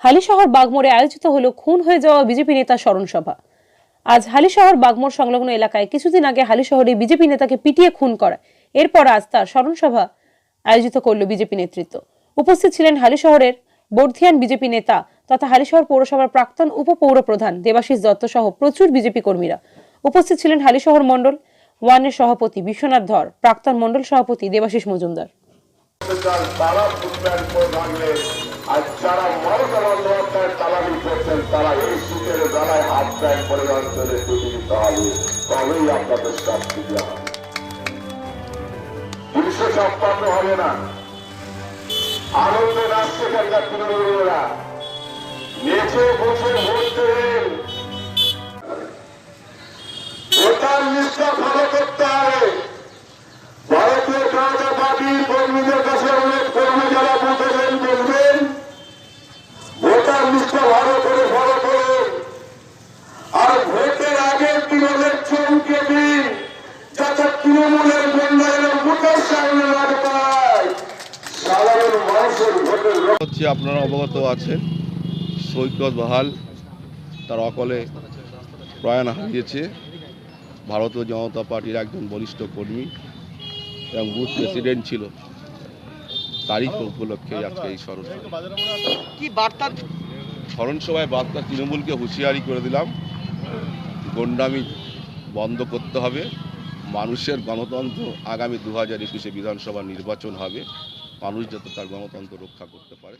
হালিশহর বাগমোড়ে আয়োজিত হলো খুন হয়ে যাওয়া বিজেপি নেতা স্মরণ সভা। আজ হালিশহর বাগমোড় সংলগ্ন এলাকায় কিছুদিন আগে হালিশহরে বিজেপি নেতাকে পিটিয়ে খুন করা। এরপর আজ তার স্মরণ সভা আয়োজিত করল বিজেপি নেতৃত্ব। উপস্থিত ছিলেন হালিশহরের বর্ধিয়ান বিজেপি নেতা তথা হালিশহর পৌরসভার প্রাক্তন উপপৌর প্রধান দেবাশিস দত্ত সহ প্রচুর বিজেপি কর্মীরা। উপস্থিত ছিলেন হালিশহর মণ্ডল ওয়ানের সভাপতি বিশ্বনাথ ধর, প্রাক্তন মণ্ডল সভাপতি দেবাশিস মজুমদার। আর যারা মমতা বন্দ্যোপাধ্যায়ের তালামি করছেন, তারা এই শীতের বেলায় হাত ব্যাগ করে অঞ্চলে তুলে দিতে তবেই আপনাদের শাস্তি দেওয়া হবে। তিনশো সম্পন্ন হবে না। আনন্দে তৃণমূলীরা। নেচে বসে হচ্ছে আপনারা অবগত আছেন সৈকত বাহাল তার অকলে প্রয়াণ হারিয়েছে ভারতীয় জনতা পার্টির একজন বরিষ্ঠ কর্মী এবং বুথ প্রেসিডেন্ট ছিল। তারিখ উপলক্ষে আজকে এই স্মরণ। কি বার্তা? স্মরণ সভায় বার্তা তৃণমূলকে হুঁশিয়ারি করে দিলাম গন্ডামি বন্ধ করতে হবে মানুষের গণতন্ত্র আগামী দু হাজার একুশে বিধানসভা নির্বাচন হবে। মানুষ যাতে তার গণতন্ত্র রক্ষা করতে পারে।